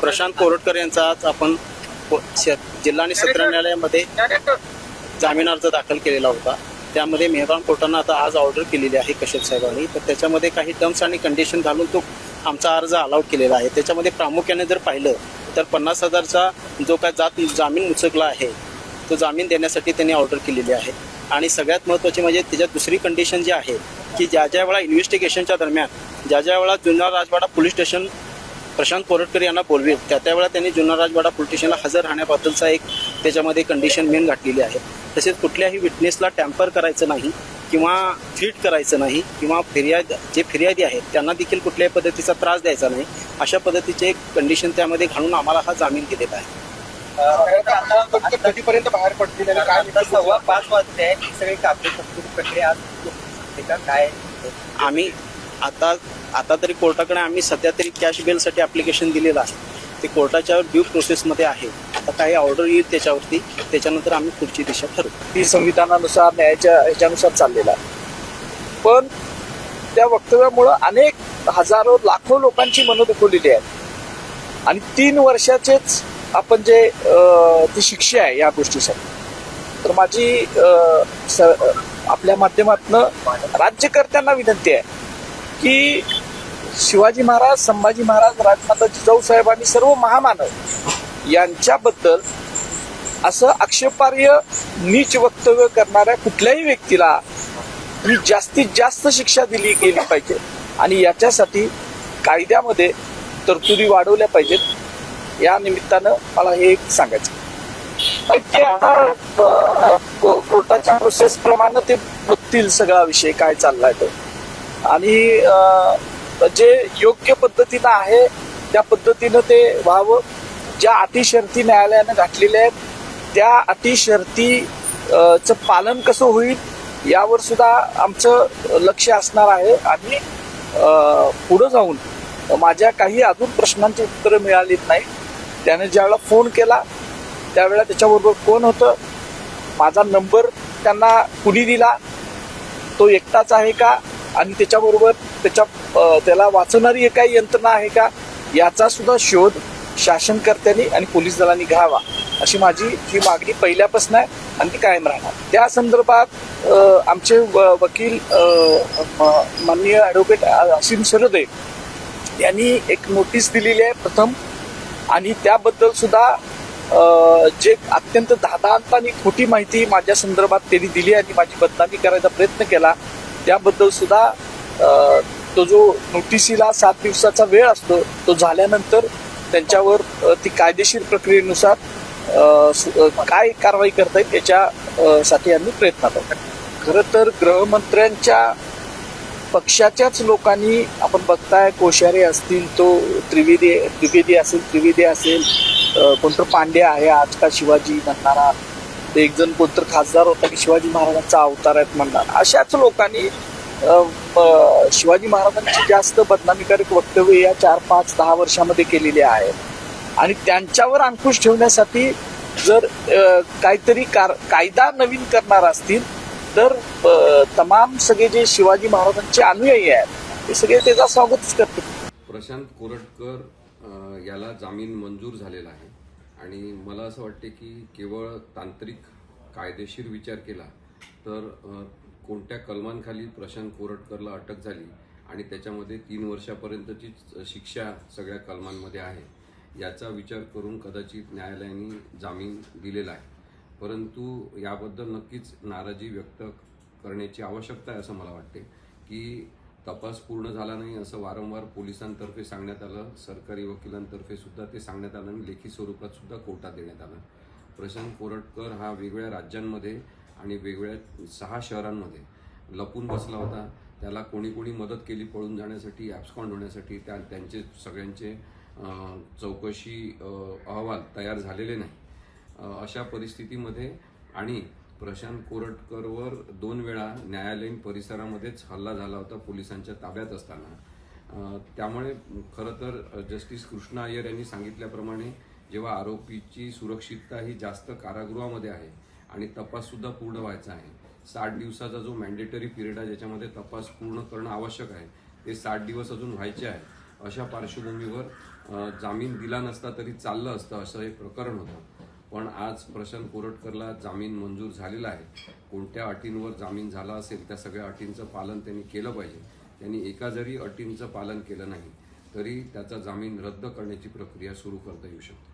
प्रशांत कोरटकर यांचा आज आपण जिल्हा आणि सत्र न्यायालयामध्ये जामीन अर्ज दाखल केलेला होता. त्यामध्ये मेहराम कोर्टानं आता आज ऑर्डर केलेली आहे कश्यप साहेबांनी. तर त्याच्यामध्ये काही टर्म्स आणि कंडिशन घालून तो आमचा अर्ज अलाउड केलेला आहे. त्याच्यामध्ये प्रामुख्याने जर पाहिलं तर पन्नास हजारचा जो काय जात जामीन उचकला आहे तो जामीन देण्यासाठी त्यांनी ऑर्डर केलेली आहे. आणि सगळ्यात महत्त्वाची म्हणजे त्याच्यात दुसरी कंडिशन जी आहे की ज्या ज्या वेळा इन्व्हेस्टिगेशनच्या दरम्यान ज्या ज्या वेळा जुन्नर राजवाडा पोलीस स्टेशन प्रशांत कोरटकर यांना बोलवेल त्या त्यावेळेला त्यांनी जुन्नर राजवाडा पोलीस स्टेशनला हजर राहण्याबद्दलचा एक त्याच्यामध्ये कंडिशन मेन घातलेली आहे. तसेच कुठल्याही विटनेसला टॅम्पर करायचं नाही किंवा थ्रीट करायचं नाही किंवा फिर्याद जे फिर्यादी आहेत त्यांना देखील कुठल्याही पद्धतीचा त्रास द्यायचा नाही. अशा पद्धतीचे एक कंडिशन त्यामध्ये घालून आम्हाला हा जामीन दिलेला आहे. कधीपर्यंत बाहेर पडतील सव्वा पाच वाजले ही सगळी प्रक्रिया आज होते का काय आम्ही आता आता तरी कोर्टाकडे आम्ही सध्या तरी कॅश बेलसाठी ॲप्लिकेशन दिलेलं आहे. ते कोर्टाच्या ड्यू प्रोसेसमध्ये आहे. आता काही ऑर्डर येईल त्याच्यावरती. त्याच्यानंतर आम्ही पुढची दिशा ठरवू. ती संविधानानुसार न्यायाच्या ह्याच्यानुसार चाललेला आहे. पण त्या वक्तव्यामुळं अनेक हजारो लाखो लोकांची मनं दुखवलेली आहेत. आणि तीन वर्षाचेच आपण जे ती शिक्षा आहे या गोष्टीसाठी. तर माझी स आपल्या माध्यमातनं राज्यकर्त्यांना विनंती आहे. की शिवाजी महाराज संभाजी महाराज राजमाता जिजाऊ साहेब आणि सर्व महामानव यांच्याबद्दल असं आक्षेपार्ह नीच वक्तव्य करणाऱ्या कुठल्याही व्यक्तीला ही जास्तीत जास्त शिक्षा दिली गेली पाहिजे. आणि याच्यासाठी कायद्यामध्ये तरतुदी वाढवल्या पाहिजेत. या निमित्तानं मला हे एक सांगायचं कोर्टाच्या प्रोसेस प्रमाणे ते बघतील सगळा विषय काय चाललाय तो. आणि जे योग्य पद्धतीनं आहे त्या पद्धतीनं ते व्हावं. ज्या अटी शर्ती न्यायालयानं घातलेल्या आहेत त्या अटी शर्ती चं पालन कसं होईल यावर सुद्धा आमचं लक्ष असणार आहे. आणि पुढं जाऊन माझ्या काही अजून प्रश्नांची उत्तरं मिळालीत नाही. त्याने ज्यावेळेला फोन केला त्यावेळेला त्याच्याबरोबर कोण होतं? माझा नंबर त्यांना कुणी दिला? तो एकटाच आहे का? आणि त्याच्याबरोबर त्याच्या त्याला वाचवणारी काही यंत्रणा आहे का? याचा सुद्धा शोध शासनकर्त्यांनी आणि पोलीस दलांनी घ्यावा अशी माझी ही मागणी पहिल्यापासून आहे आणि ती कायम राहणार. त्या संदर्भात आमचे व- वकील म- माननीय ॲडव्होकेट असीम सरोदे यांनी एक नोटीस दिलेली आहे प्रथम. आणि त्याबद्दल सुद्धा जे अत्यंत धादांत आणि खोटी माहिती माझ्या संदर्भात त्यांनी दिली आणि माझी बदनामी करायचा प्रयत्न केला त्याबद्दल सुद्धा तो जो नोटिसीला सात दिवसाचा वेळ असतो तो झाल्यानंतर त्यांच्यावर ती कायदेशीर प्रक्रियेनुसार काय कारवाई करता येईल याच्यासाठी आम्ही प्रयत्न करतो. खरं तर गृहमंत्र्यांच्या पक्षाच्याच लोकांनी आपण बघताय कोश्यारी असतील तो त्रिवेदी द्विवेदी असेल त्रिवेदी असेल कोणतं पांडे आहे आज का शिवाजी म्हणणारा ते एक जण कोणतर खासदार होता की शिवाजी महाराजांचा अवतार आहेत म्हणणार. अशाच लोकांनी शिवाजी महाराजांची जास्त बदनामीकारक वक्तव्य या चार पाच दहा वर्षामध्ये केलेली आहेत आणि त्यांच्यावर अंकुश ठेवण्यासाठी जर काहीतरी कार कायदा नवीन करणार असतील तर तमाम सगळे जे शिवाजी महाराजांचे अनुयायी आहेत ते सगळे त्याचा स्वागतच करतात प्रशांत कोरटकर याला जामीन मंजूर झालेला आहे. आणि मला असं वाटते की केवळ तांत्रिक कायदेशीर विचार केला तर कोणत्या कलमांखाली प्रशांत कोरटकरला अटक झाली आणि त्याच्यामध्ये तीन वर्षापर्यंतची शिक्षा सगळ्या कलमांमध्ये आहे याचा विचार करून कदाचित न्यायालयाने जामीन दिलेला आहे. परंतु याबद्दल नक्कीच नाराजी व्यक्त करण्याची आवश्यकता आहे असं मला वाटते की तपास पूर्ण झाला नाही असं वारंवार पोलिसांतर्फे सांगण्यात आलं. सरकारी वकिलांतर्फे सुद्धा ते सांगण्यात आलं आणि लेखी स्वरूपात सुद्धा कोर्टात देण्यात आलं. प्रशांत कोरटकर हा वेगवेगळ्या राज्यांमध्ये आणि वेगवेगळ्या सहा शहरांमध्ये लपून बसला होता. त्याला कोणी कोणी मदत केली पळून जाण्यासाठी ॲब्सकॉन्ड होण्यासाठी त्या त्यांचे सगळ्यांचे चौकशी अहवाल तयार झालेले नाही. अशा परिस्थितीमध्ये आणि प्रशांत कोरटकरवर दोन वेळा न्यायालयीन परिसरामध्येच हल्ला झाला होता पोलिसांच्या ताब्यात असताना. त्यामुळे खरं तर जस्टिस कृष्णा अय्यर यांनी सांगितल्याप्रमाणे जेव्हा आरोपीची सुरक्षितता ही जास्त कारागृहामध्ये आहे आणि तपाससुद्धा पूर्ण व्हायचा आहे साठ दिवसाचा जो मॅन्डेटरी पिरियड आहे ज्याच्यामध्ये तपास पूर्ण करणं आवश्यक आहे ते साठ दिवस अजून व्हायचे आहे अशा पार्श्वभूमीवर जामीन दिला नसता तरी चाललं असतं असं एक प्रकरण होतं. पण आज प्रशांत कोरटकरला जामीन मंजूर झालेला आहे. कोणत्या अटींवर जामीन झाला असेल त्या सगळ्या अटींचं पालन त्यांनी केलं पाहिजे. त्यांनी एका जरी अटींचं पालन केलं नाही तरी त्याचा जामीन रद्द करण्याची प्रक्रिया सुरू करता येऊ शकते.